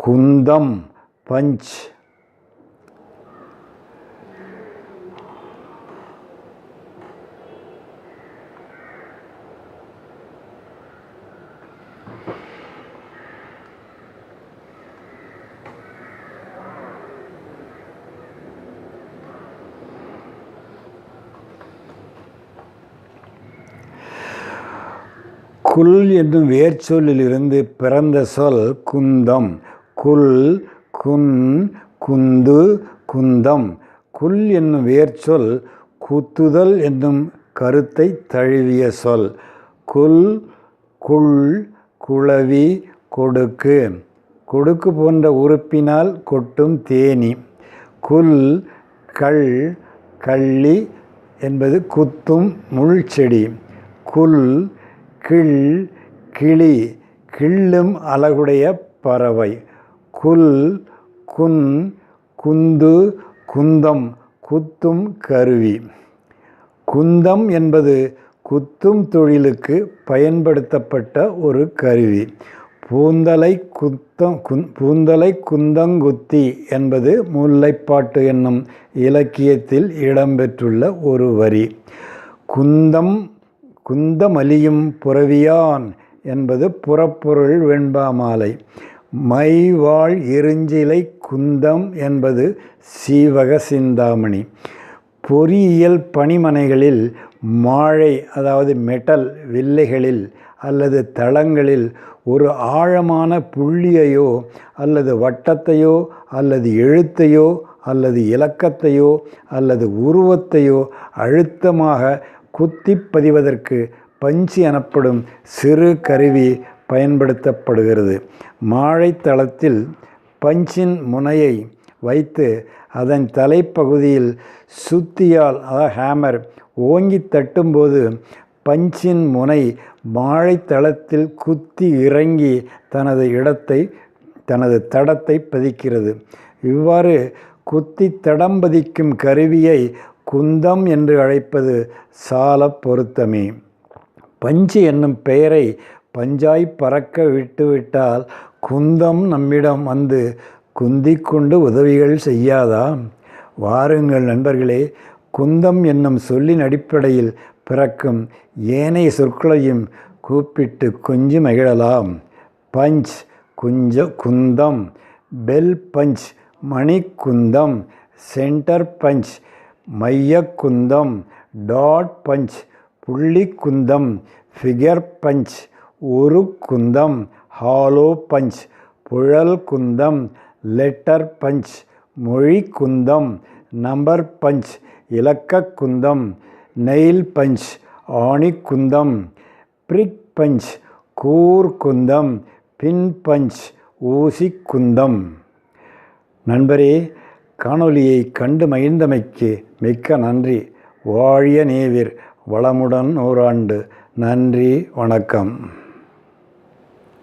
குந்தம் punch. குல் என்னும் வேர்ச்சொல்லிலிருந்து பிறந்த சொல் குந்தம். குல் குன் குந்து குந்தம். குல் என்னும் வேர்ச்சொல் குத்துதல் என்னும் கருத்தை தழுவிய சொல். குல் குள் குளவி கொடுக்கு. கொடுக்கு போன்ற உறுப்பினால் கொட்டும் தேனி. குல் கள் கள்ளி என்பது குத்தும் முள் செடி குல் கிள் கிளி. கிள்ளும் அழகுடைய பறவை. குல் குன் குந்து குந்தம் குத்தும் கருவி. குந்தம் என்பது குத்தும் தொழிலுக்கு பயன்படுத்தப்பட்ட ஒரு கருவி. பூந்தலை குத்தம் குந் பூந்தலை குந்தங்குத்தி என்பது முல்லைப்பாட்டு என்னும் இலக்கியத்தில் இடம்பெற்றுள்ள ஒரு வரி. குந்தம் குந்தமலியும் புறவியான் என்பது புறப்பொருள் வெண்பாமாலை மைவாழ் எரிஞ்சிலை குந்தம் என்பது சீவக சிந்தாமணி. பொறியியல் பணிமனைகளில் மாழை அதாவது மெட்டல் வில்லைகளில் அல்லது தளங்களில் ஒரு ஆழமான புள்ளியையோ அல்லது வட்டத்தையோ அல்லது எழுத்தையோ அல்லது இலக்கத்தையோ அல்லது உருவத்தையோ அழுத்தமாக குத்தி பதிவதற்கு பஞ்சு எனப்படும் சிறு கருவி பயன்படுத்தப்படுகிறது. மாழைத்தளத்தில் பஞ்சின் முனையை வைத்து அதன் தலைப்பகுதியில் சுத்தியால் அதாவது ஹேமர் ஓங்கி தட்டும்போது பஞ்சின் முனை மாழைத்தளத்தில் குத்தி இறங்கி தனது இடத்தை தனது தடத்தை பதிக்கிறது. இவ்வாறு குத்தி தடம் பதிக்கும் கருவியை குந்தம் என்று அழைப்பது சால பொருத்தமே. பஞ்சு என்னும் பெயரை பஞ்சாய் பறக்க விட்டுவிட்டால் குந்தம் நம்மிடம் வந்து குந்திக்கொண்டு உதவிகள் செய்யாதா? வாருங்கள் நண்பர்களே குந்தம் என்னும் சொல்லின் அடிப்படையில் பிறக்கும் ஏனைய சொற்களையும் கூப்பிட்டு கொஞ்சி மகிழலாம். பஞ்ச் குஞ்ச குந்தம். Bell punch. மணிக்குந்தம். Centre punch. மையக்குந்தம். Dot punch. புள்ளிக்குந்தம். Figure punch. ஒரு குந்தம் ஹாலோ பஞ்ச் புழல் குந்தம் லெட்டர் பஞ்ச் மொழி குந்தம் நம்பர் பஞ்ச் இலக்க குந்தம் நெயில் பஞ்ச் ஆணி குந்தம் பிரிக் பஞ்ச் கூர் குந்தம் பின் பஞ்ச் ஊசி குந்தம். நண்பரே காணொலியை கண்டு மகிழ்ந்தமைக்கு மிக்க நன்றி. வாழிய நேவிர் வளமுடன் நூறாண்டு நன்றி வணக்கம்.